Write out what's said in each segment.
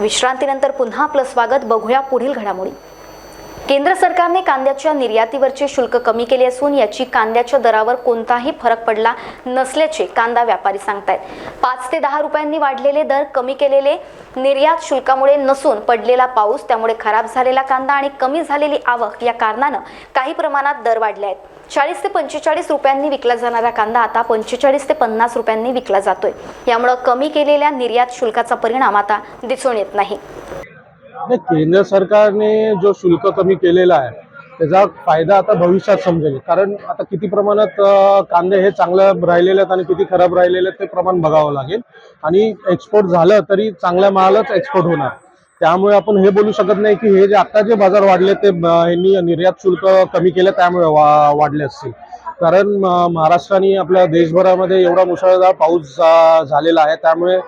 विश्रांतीनंतर पुन्हा आपलं स्वागत. बघूया पुढील घडामोडी. केंद्र सरकारने कांद्याच्या निर्यातीवरचे शुल्क कमी केले असून याची कांद्याच्या दरावर कोणताही फरक पडला नसल्याचे कांदा व्यापारी सांगतायत. पाच ते दहा रुपयांनी वाढलेले दर कमी केलेले निर्यात शुल्कामुळे नसून पडलेला पाऊस त्यामुळे खराब झालेला कांदा आणि कमी झालेली आवक या कारणानं काही प्रमाणात दर वाढले आहेत. चाळीस ते पंचेचाळीस रुपयांनी विकला जाणारा कांदा आता पंचेचाळीस ते पन्नास रुपयांनी विकला जातोय. यामुळं कमी केलेल्या निर्यात शुल्काचा परिणाम आता दिसून येत नाही. नाही केंद्र सरकारने जो शुल्क कमी केलेला आहे त्याचा फायदा आता भविष्यात समजेल. कारण आता किती प्रमाणात कांदे हे चांगलं राहिलेले आहेत आणि किती खराब राहिलेले आहेत ते प्रमाण बघावं लागेल. आणि एक्सपोर्ट झालं तरी चांगल्या मालच एक्सपोर्ट होणार. त्यामुळे आपण हे बोलू शकत नाही की हे जे आता जे बाजार वाढले ते यांनी निर्यात शुल्क कमी केलं त्यामुळे वा- वाढले असतील. कारण महाराष्ट्राने आपल्या देशभरामध्ये एवढा मुसळधार पाऊस झालेला आहे. त्यामुळे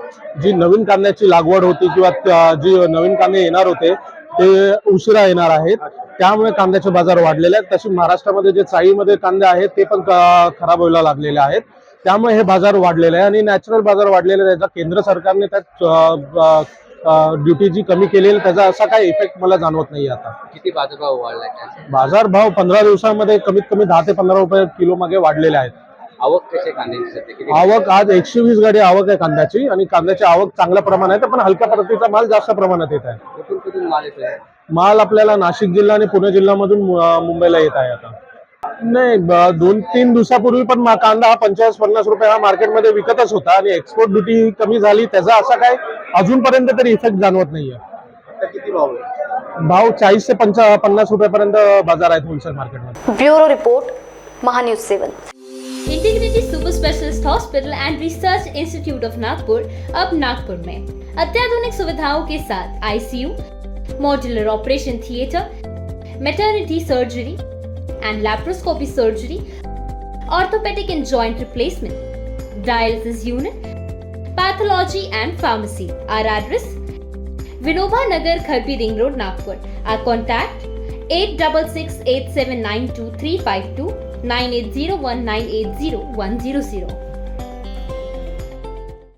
जी नवीन कांद्याची लागवड होती किंवा जी नवीन कांदे येणार होते ते उशिरा येणार आहेत. त्यामुळे कांद्याचे बाजार वाढलेले आहेत. तशी महाराष्ट्रामध्ये जे चाळीमध्ये कांदे आहेत ते पण खराब व्हायला लागलेले आहेत. त्यामुळे हे बाजार वाढलेले आहे आणि नॅचरल बाजार वाढलेले त्याचा केंद्र सरकारने त्यात ड्युटी जी कमी केलेली त्याचा असा काही इफेक्ट मला जाणवत नाही आता. किती बाजारभाव वाढलाय काय बाजार भाव पंधरा दिवसामध्ये कमीत कमी दहा ते पंधरा रुपये किलो मागे वाढलेले आहेत. आवक कशी आहे कांद्याची सध्या? किती आवक आज एकशे वीस गाडी आवक आहे कांद्याची आणि कांद्याची आवक चांगल्या प्रमाणात आहे पण हलक्या प्रतीचा माल जास्त प्रमाणात येत आहे. कुठून कुठून माल येतोय? माल आपल्याला नाशिक जिल्हा आणि पुणे जिल्ह्यामधून मु- अं, मुंबईला येत आहे आता. नाही ब- दोन तीन दिवसापूर्वी पण मा- कांदा हा पंचेचाळीस पन्नास रुपये हा मार्केटमध्ये विकतच होता आणि एक्सपोर्ट ड्युटी कमी झाली त्याचा असा काय अजूनपर्यंत तरी इफ़ेक्ट जाणवत नाहीये. किती भाव आहे? भाव चाळीस ते पंचा पन्नास रुपयापर्यंत बाज़ार आहेत होलसेल मार्केटमध्ये bureau report Mahanews seven. Integrated super specialist hospital and research institute of Nagpur अब नागपुर में। अत्याधुनिक सुविधाओं के साथ ICU modular operation theatre maternity surgery and laparoscopy surgery orthopedic and joint replacement dialysis unit pathology and pharmacy. Our address Vinoba Nagar, Kharbi Ring Road, Nagpur. Our contact 866 0 0